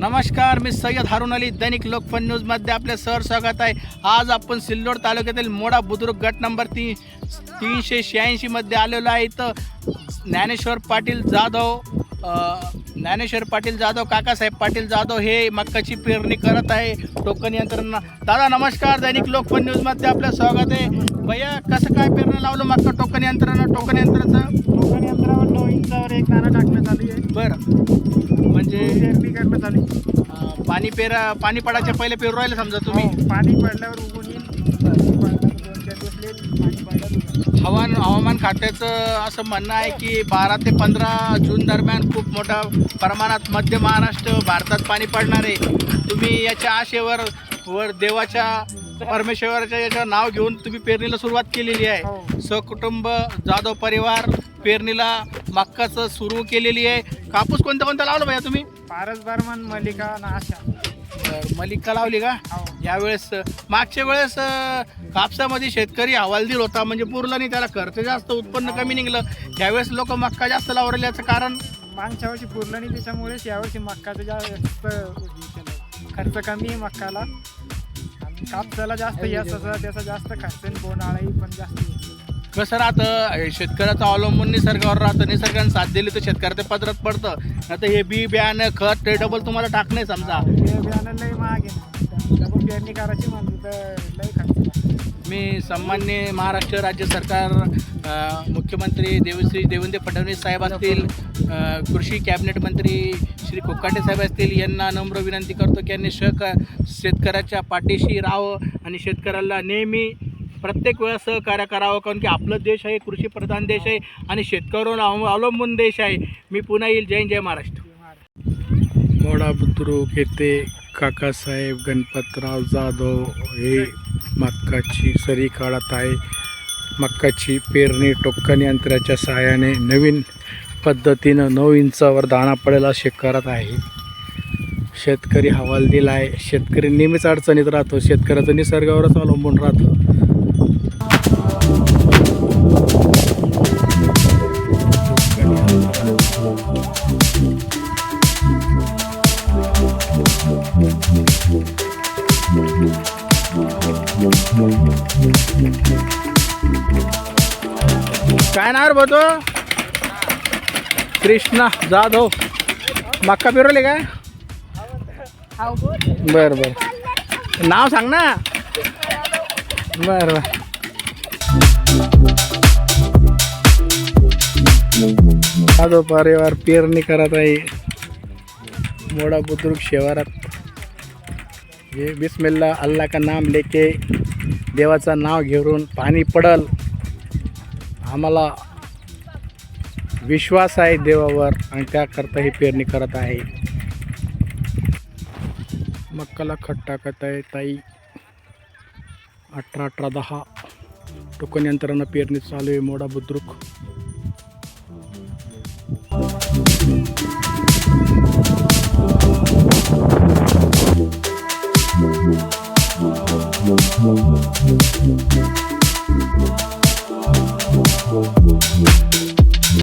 नमस्कार मी सय्यद हारून अली दैनिक लोकफन न्यूजमध्ये आपले सर स्वागत आहे. आज आपण सिल्लोड तालुक्यातील मोडा बुद्रुक गट नंबर ती तीनशे शहाऐंशीमध्ये आलेलो आहे. इथं ज्ञानेश्वर पाटील जाधव ज्ञानेश्वर पाटील जाधव काकासाहेब पाटील जाधव हे मक्काची पेरणी करत आहे. टोकन यंत्रणा. दादा नमस्कार दैनिक लोकफन न्यूजमध्ये आपलं स्वागत आहे. भैया कसं काय पेरणं लावलं मक्का टोकन यंत्रणा टोकन यंत्राचं? टोकन यंत्रावर नऊ इंचावर एक दाणा टाकण्यात आली आहे. बरं. म्हणजे पेरणी अ, पाणी पेरा पाणी पडायच्या पहिले पेरू राहिले समजा तुम्ही? हो, पाणी पडल्यावर उगून येईल. पाणी पडल्यावर दोन चार दिवस लेट पाणी पडल्यावर उगवणार. हवामान हवामान खात्याचं असं म्हणणं आहे की बारा ते पंधरा जून दरम्यान खूप मोठ्या प्रमाणात मध्य महाराष्ट्र भारतात पाणी पडणार आहे. तुम्ही याच्या आशेवर वर देवाच्या परमेश्वराच्या याचं नाव घेऊन तुम्ही पेरणीला सुरुवात केलेली आहे. हो. सहकुटुंब जाधव परिवार पेरणीला मक्काचं सुरू केलेली आहे. कापूस कोणता कोणता लावला भैया तुम्ही? पारस बर्मन मलिका ना आशा. बरं, मलिका लावली का? हो. यावेळेस मागच्या वेळेस अ, कापसामध्ये शेतकरी हवालदिल होता म्हणजे पुरला नाही त्याला खर्च जास्त उत्पन्न कमी निघलं. यावेळेस लोक मक्का जास्त लावलेलं याचं कारण? मागच्या वर्षी पुरलं नाही त्याच्यामुळेच यावर्षी मक्काचं जास्त हे केलं. खर्च कमी आहे मक्काला. आणि कापसाला जास्त याचा त्याचा जास्त खर्च आहे बोनाळाही पण जास्त आहे. कसं राहतं? शेतकऱ्याचं अवलंबून निसर्गावर राहतं. निसर्गाने साथ दिली तर शेतकऱ्याचं पदरात पडतं. आता हे बी बियाणं खत ते डबल तुम्हाला टाकणे समजा. तर. मी सन्मान्य महाराष्ट्र राज्य सरकार मुख्यमंत्री देवश्री देवेंद्र फडणवीस साहेब असतील कृषी कॅबिनेट मंत्री श्री कोकाटे साहेब असतील यांना नम्र विनंती करतो की यांनी शक शेतकऱ्याच्या पाठीशी राहावं आणि शेतकऱ्याला नेहमी प्रत्येक वेळा सहकार्य करावं कारण की आपलं देश आहे कृषीप्रधान देश आहे आणि शेतकऱ्यावर अव- अवलंबून देश आहे. मी पुन्हा येईल. जय जय महाराष्ट्र. मोडा बुद्रुक येथे काकासाहेब गणपतराव जाधव हे मक्काची सरी काढत आहे. मक्काची पेरणी टोकन यंत्राच्या सहाय्याने नवीन पद्धतीनं नऊ इंचावर दाणा पडेला असे करत आहे. शेतकरी हवाल दिला आहे. शेतकरी नेहमीच अडचणीत राहतो. शेतकऱ्याचं निसर्गावरच अवलंबून राहतो. काय नाव रे बघतो कृष्णा जाधव. मक्का पिरवले काय? बर बर. नाव सांग ना. बर बर. जाधव परिवार पेरणी करत आहे. मोडा बुद्रुक शेवारात हे बिस्मिल्ला अल्ला का नाम लेके देवाचं नाव घेऊन पाणी पडल. आम्हाला विश्वास आहे देवावर आणि त्याकरता ही पेरणी करत आहे. मक्काला खट टाकत आहे ताई. अठरा अठरा दहा. टोकन यंत्रानं पेरणी चालू आहे मोडा बुद्रुक.